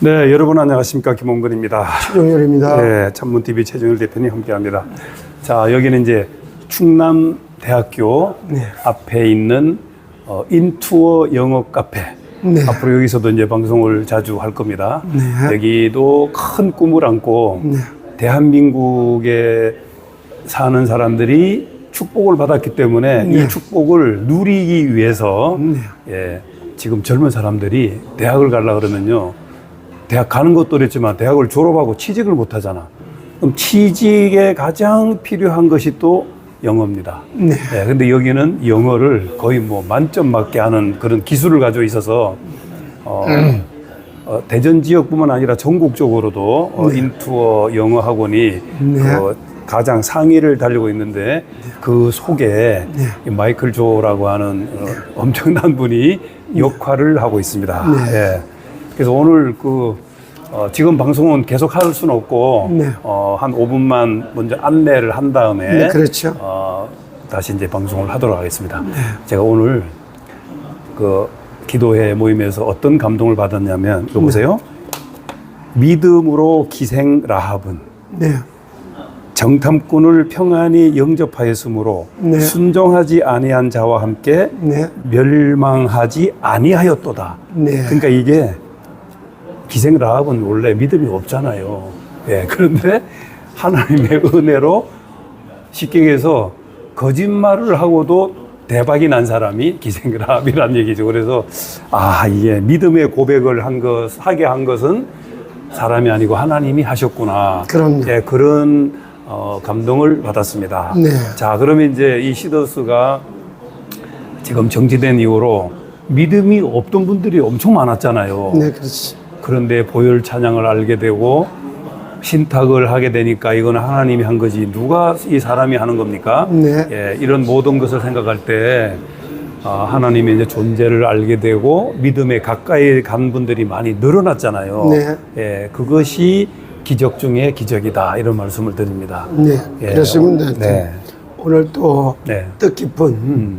네, 여러분 안녕하십니까 김홍근입니다. 최종열입니다. 네, 찬문TV 최정일 대표님 함께합니다. 자, 여기는 이제 충남 대학교 네. 앞에 있는 어, 인투어 영어 카페. 네. 앞으로 여기서도 이제 방송을 자주 할 겁니다. 네. 여기도 큰 꿈을 안고 네. 대한민국에 사는 사람들이 축복을 받았기 때문에 네. 이 축복을 누리기 위해서 네. 예, 지금 젊은 사람들이 대학을 가려 그러면요. 대학 가는 것도 그랬지만 대학을 졸업하고 취직을 못 하잖아. 그럼 취직에 가장 필요한 것이 또 영어입니다. 네. 예, 근데 여기는 영어를 거의 뭐 만점 맞게 하는 그런 기술을 가지고 있어서 어, 어, 대전 지역뿐만 아니라 전국적으로도 어, 인투어 영어 학원이 네. 그 가장 상위를 달리고 있는데 그 속에 이 마이클 조라고 하는 어, 엄청난 분이 역할을 하고 있습니다. 예. 그래서 오늘 그 어, 지금 방송은 계속 할 수는 없고 네. 어, 한 5분만 먼저 안내를 한 다음에 네, 그렇죠. 어, 다시 이제 방송을 하도록 하겠습니다. 제가 오늘 그 기도회 모임에서 어떤 감동을 받았냐면 이거 보세요. 믿음으로 기생 라합은 네. 정탐꾼을 평안히 영접하였으므로 네. 순종하지 아니한 자와 함께 네. 멸망하지 아니하였도다. 네. 그러니까 이게 기생 라합은 원래 믿음이 없잖아요. 예, 그런데 하나님의 은혜로 쉽게 얘기해서 거짓말을 하고도 대박이 난 사람이 기생 라합이란 얘기죠. 그래서 아 이게 믿음의 고백을 한 것, 하게 한 것은 사람이 아니고 하나님이 하셨구나. 그럼요. 예, 그런 어, 감동을 받았습니다. 네. 자, 그러면 이제 이 시더스가 지금 정치된 이후로 믿음이 없던 분들이 엄청 많았잖아요. 네, 그렇지. 그런데 보혈 찬양을 알게 되고 신탁을 하게 되니까 이건 하나님이 한 거지 누가 이 사람이 하는 겁니까? 네. 예, 이런 모든 것을 생각할 때 아, 하나님의 이제 존재를 알게 되고 믿음에 가까이 간 분들이 많이 늘어났잖아요. 네. 예, 그것이 기적 중에 기적이다 이런 말씀을 드립니다. 네. 예, 그렇습니다. 네. 오늘 또 네. 뜻깊은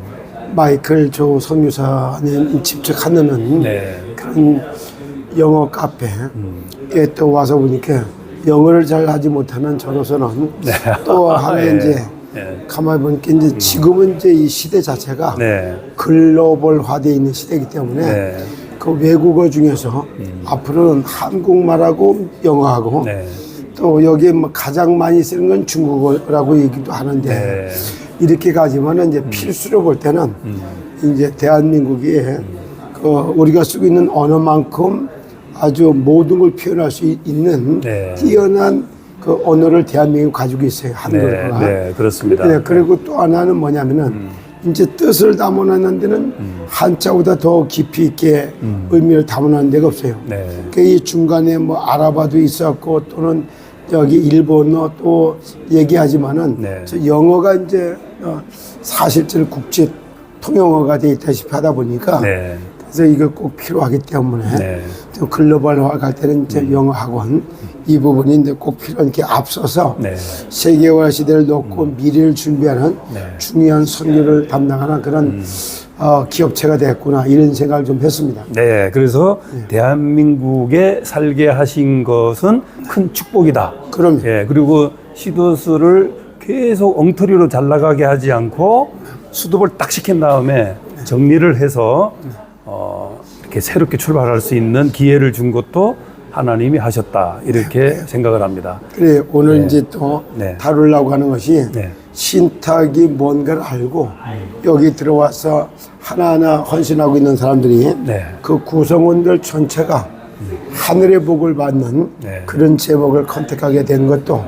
마이클 조 선교사님 직접 하는 네. 그런 영어 카페에 또 와서 보니까 영어를 잘 하지 못하는 저로서는 또 하나 예. 이제 예. 가만히 보니까 이제 지금은 이제 이 시대 자체가 네. 글로벌화되어 있는 시대이기 때문에 네. 그 외국어 중에서 앞으로는 한국말하고 영어하고 네. 또 여기에 뭐 가장 많이 쓰는 건 중국어라고 얘기도 하는데 네. 이렇게 가지만은 이제 필수로 볼 때는 이제 대한민국이 그 우리가 쓰고 있는 언어만큼 아주 모든 걸 표현할 수 있- 있는 네. 뛰어난 그 언어를 대한민국이 가지고 있어요 네, 한글과. 네, 그렇습니다. 네, 그리고 또 하나는 뭐냐면은 이제 뜻을 담아놓는 데는 한자보다 더 깊이 있게 의미를 담아놓는 데가 없어요. 네. 그이 중간에 뭐 아랍어도 있었고 또는 여기 일본어 또 얘기하지만은 네. 저 영어가 이제 어, 사실질 국제 통영어가 돼 있다시피 하다 보니까 네. 그래서 이거 꼭 필요하기 때문에 네. 또 글로벌화 갈 때는 이제 영어 학원 이 부분이 이제 꼭 필요한 게 앞서서 네. 세계화 시대를 놓고 미래를 준비하는 네. 중요한 선교를 담당하는 그런 어, 기업체가 됐구나 이런 생각을 좀 했습니다. 네, 그래서 대한민국에 살게 하신 것은 큰 축복이다. 그럼요. 예, 그리고 시도스를 계속 엉터리로 잘 나가게 하지 않고 수습을 딱 시킨 다음에 정리를 해서 어, 이렇게 새롭게 출발할 수 있는 기회를 준 것도 하나님이 하셨다. 이렇게 생각을 합니다. 그래 오늘 이제 또 네. 다루려고 하는 것이 네. 신탁이 뭔가를 알고 여기 들어와서 하나하나 헌신하고 있는 사람들이 네. 그 구성원들 전체가 하늘의 복을 받는 네. 그런 제목을 컨택하게 된 것도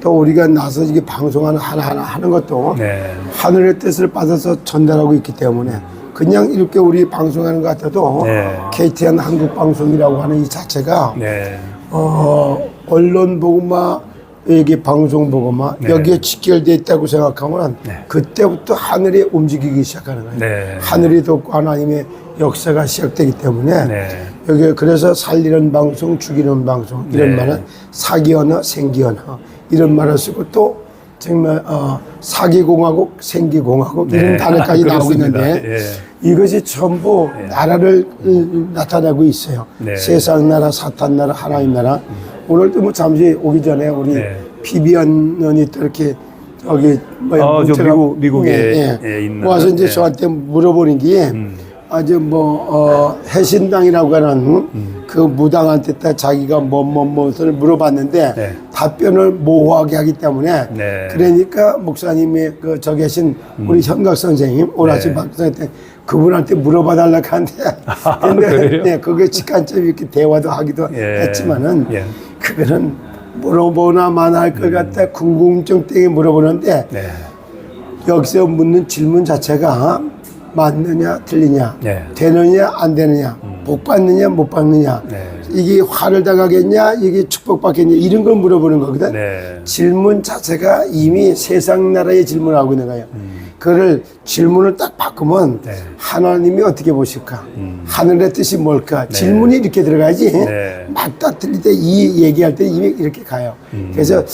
또 우리가 나서 이게 방송하는 하나하나 하는 것도 네. 하늘의 뜻을 받아서 전달하고 있기 때문에 그냥 이렇게 우리 방송하는 것 같아도 네. KTN 한국 방송이라고 하는 이 자체가 네. 어, 언론 보고마 여기 방송 보고마 네. 여기에 직결돼 있다고 생각하면 그때부터 하늘이 움직이기 시작하는 거예요. 네. 하늘이 돋고 하나님의 역사가 시작되기 때문에 네. 여기 그래서 살리는 방송, 죽이는 방송 이런 네. 말은 사기 언어, 생기 언어 이런 말을 쓰고 또 정말 어, 사기공화국, 생기공화국 이런 네. 단어까지 나오고. 있는데 예. 이것이 전부 나라를 음, 나타내고 있어요. 네. 세상 나라, 사탄 나라, 하나님 나라. 오늘도 뭐 잠시 오기 전에 우리 네. 비비안 의원이 또 이렇게 저기 뭐야 어, 저 미국- 미국에 예, 예. 예, 있는, 와서 이제 예. 저한테 물어보는 게 아주 뭐 어, 해신당이라고 하는 그 무당한테 딱 자기가 뭐뭐 뭐를 물어봤는데 네. 답변을 모호하게 하기 때문에 네. 그러니까 목사님이 그 저 계신 우리 현각 선생님 오라지 네. 박사한테 그분한테 물어봐 달라고 하는데 근데? 네, 그게 직간접 이렇게 대화도 하기도 예. 했지만은 예. 그거는 물어보나만 할것 같다 궁금증 때문에 물어보는데 네. 여기서 묻는 질문 자체가 맞느냐 틀리냐 네. 되느냐 안 되느냐 복 받느냐 못 받느냐 네. 이게 화를 당하겠냐 이게 축복받겠냐 이런 걸 물어보는 거거든 네. 질문 자체가 이미 세상 나라의 질문을 하고 있는 거예요 그를 질문을 딱 바꾸면 네. 하나님이 어떻게 보실까 하늘의 뜻이 뭘까 질문이 이렇게 들어가야지 네. 맞다 틀리다 이 얘기할 때 이미 이렇게 가요 음. 그래서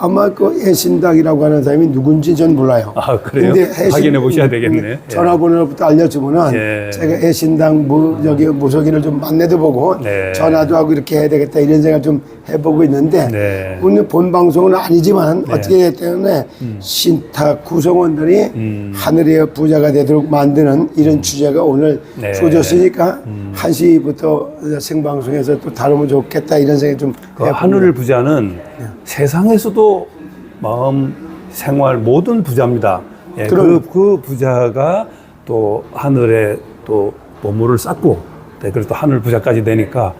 아마 그 해신당이라고 하는 사람이 누군지 전 몰라요 아, 그래요? 근데 해신- 확인해 보셔야 되겠네. 예. 전화번호부터 알려주면은 예. 제가 해신당 무, 저기 무속인을 좀 만나도 보고 네. 전화도 하고 이렇게 해야 되겠다 이런 생각 좀 해보고 있는데 네. 오늘 본 방송은 아니지만 어떻게 했기 때문에 신탁 구성원들이 음. 하늘의 부자가 되도록 만드는 이런 주제가 오늘 네. 주어졌으니까 한 1시부터 생방송에서 또 다루면 좋겠다 이런 생각이 좀 그. 하늘의 부자는 세상에서도 마음, 생활 모든 부자입니다. 예, 그. 그 부자가 또 하늘에 또 보물을 쌓고 네, 또 하늘 부자까지 되니까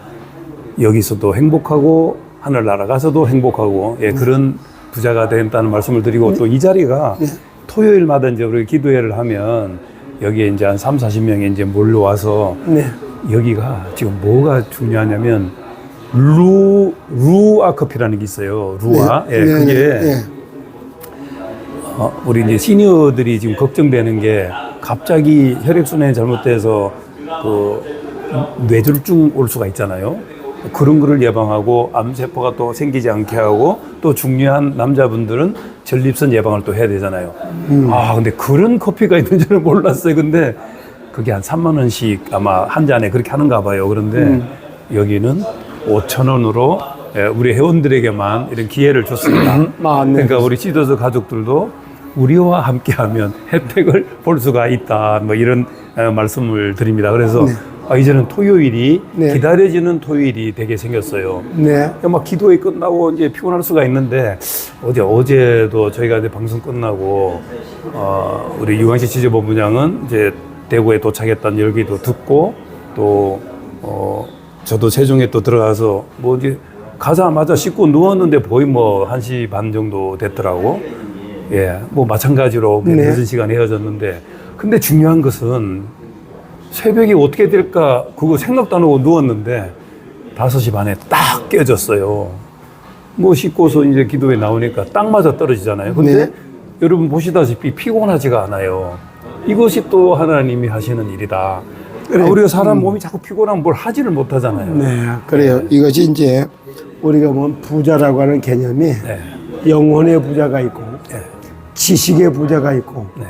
여기서도 행복하고 하늘 날아가서도 행복하고 예, 그런 부자가 된다는 말씀을 드리고 또 이 자리가 토요일마다 이제 우리 기도회를 하면 여기에 이제 한 3, 40명이 이제 몰려와서 네. 여기가 지금 뭐가 중요하냐면 루 루아 커피라는 게 있어요. 루아. 네. 예, 네, 그게 네, 네. 어, 우리 이제 시니어들이 지금 걱정되는 게 갑자기 혈액 순환이 잘못돼서 그 뇌졸중 올 수가 있잖아요. 그런 거를 예방하고 암세포가 또 생기지 않게 하고 또 중요한 남자분들은 전립선 예방을 또 해야 되잖아요. 아, 근데 그런 커피가 있는 줄은 몰랐어요. 근데 그게 한 3만 원씩 아마 한 잔에 그렇게 하는가 봐요. 그런데 여기는 5천 원으로 예, 우리 회원들에게만 이런 기회를 줬습니다. 맞네. 그러니까 우리 시도서 가족들도 우리와 함께하면 혜택을 볼 수가 있다. 뭐 이런 어, 말씀을 드립니다. 그래서 아, 이제는 토요일이 네. 기다려지는 토요일이 되게 생겼어요. 네. 막 기도회 끝나고 이제 피곤할 수가 있는데 어제 어제도 저희가 이제 방송 끝나고 어, 우리 유광식 지지본부장은 이제 대구에 도착했다는 열기도 듣고 또 어, 저도 세종에 또 들어가서 뭐 이제 가자마자 씻고 누웠는데 거의 뭐 1시 반 정도 됐더라고. 예, 뭐 마찬가지로 네. 늦은 시간에 헤어졌는데 근데 중요한 것은 새벽이 어떻게 될까 그거 생각도 안 하고 누웠는데 5시 반에 딱 깨졌어요. 뭐 씻고서 이제 기도에 나오니까 딱 맞아 떨어지잖아요. 근데 네. 여러분 보시다시피 피곤하지가 않아요. 이것이 또 하나님이 하시는 일이다. 그래. 아, 우리가 사람 몸이 자꾸 피곤하면 뭘 하지를 못하잖아요. 네, 그래요. 이것이 이제 우리가 뭐 부자라고 하는 개념이 네. 영혼의 부자가 있고 네. 지식의 부자가 있고 네.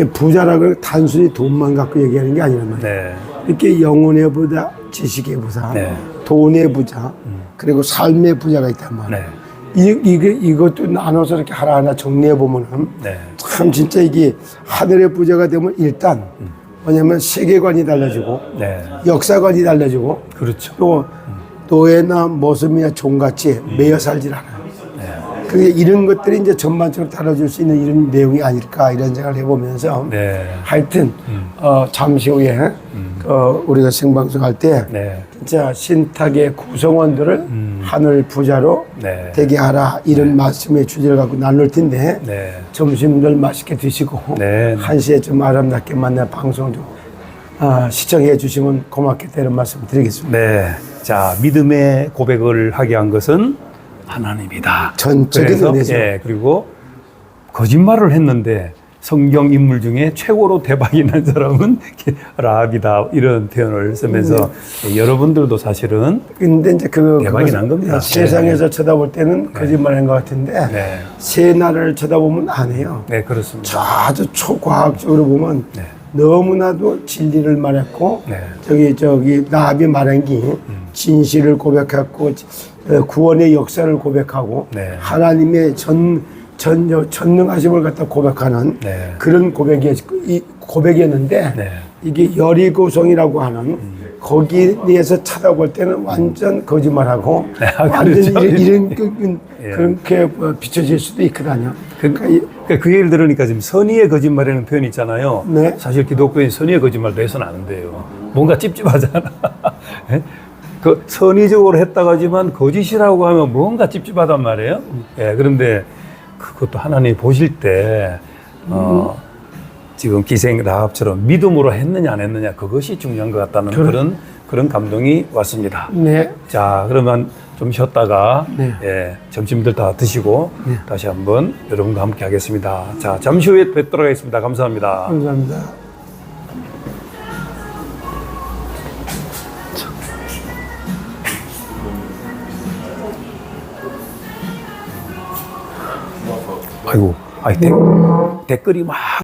이 부자라고 단순히 돈만 갖고 얘기하는 게 아니란 말이에요. 네. 이렇게 영혼의 부자, 지식의 부자, 네. 돈의 부자, 그리고 삶의 부자가 있단 말이에요. 네. 이, 이게, 이것도 나눠서 이렇게 하나하나 정리해 보면은 네. 참 진짜 이게 하늘의 부자가 되면 일단 뭐냐면 세계관이 달라지고 네. 역사관이 달라지고 그렇죠. 또 노예나 모습이나 종같이 매여 살질 않아요. 네. 그게 이런 것들이 이제 전반적으로 다뤄줄 수 있는 이런 내용이 아닐까 이런 생각을 해보면서 네. 하여튼 어, 잠시 후에 어, 우리가 생방송할 때 네. 진짜 신탁의 구성원들을 하늘 부자로 네. 되게 하라 이런 말씀의 주제를 갖고 나눌 텐데 네. 점심들 맛있게 드시고 네. 한 시에 좀 아름답게 만나 방송 좀 아, 시청해 주시면 고맙겠다 이런 말씀 드리겠습니다. 네. 자, 믿음의 고백을 하게 한 것은 하나님이다. 전적인 은혜죠. 예, 그리고 거짓말을 했는데 성경 인물 중에 최고로 대박이 난 사람은 라합이다 이런 표현을 쓰면서 여러분들도 사실은 근데 이제 그 대박이 난 겁니다. 세상에서 쳐다볼 때는 거짓말인 것 같은데 네. 새 나라를 쳐다보면 안 해요. 네 그렇습니다. 아주 초과학적으로 보면 네. 너무나도 진리를 말했고 네. 저기 저기 나합이 말한 게 진실을 고백했고 어, 구원의 역사를 고백하고 네. 하나님의 전, 전 전능하심을 갖다 고백하는 네. 그런 고백이 이 고백이었는데 네. 이게 여리고성이라고 하는 거기에서 찾아볼 때는 완전 거짓말하고 네, 아, 완전 그렇죠. 이런, 이런 그- 예. 그렇게 뭐 비춰질 수도 있거든요. 그러니까 이- 그러니까 그 얘기를 들으니까 지금 선의의 거짓말이라는 표현이 있잖아요. 네. 사실 기독교인 선의의 거짓말도 해서는 안 돼요. 뭔가 찝찝하잖아. 예? 그 선의적으로 했다고 하지만 거짓이라고 하면 뭔가 찝찝하단 말이에요. 예, 그런데 그것도 하나님이 보실 때, 어, 지금 기생 라합처럼 믿음으로 했느냐 안 했느냐 그것이 중요한 것 같다는 그런 그런 감동이 왔습니다. 네. 자, 그러면 좀 쉬었다가 네. 예, 점심들 다 드시고 다시 한번 여러분과 함께 하겠습니다. 자, 잠시 후에 뵙도록 하겠습니다. 감사합니다. 감사합니다. 아이고, 아이 댓, 댓글이 막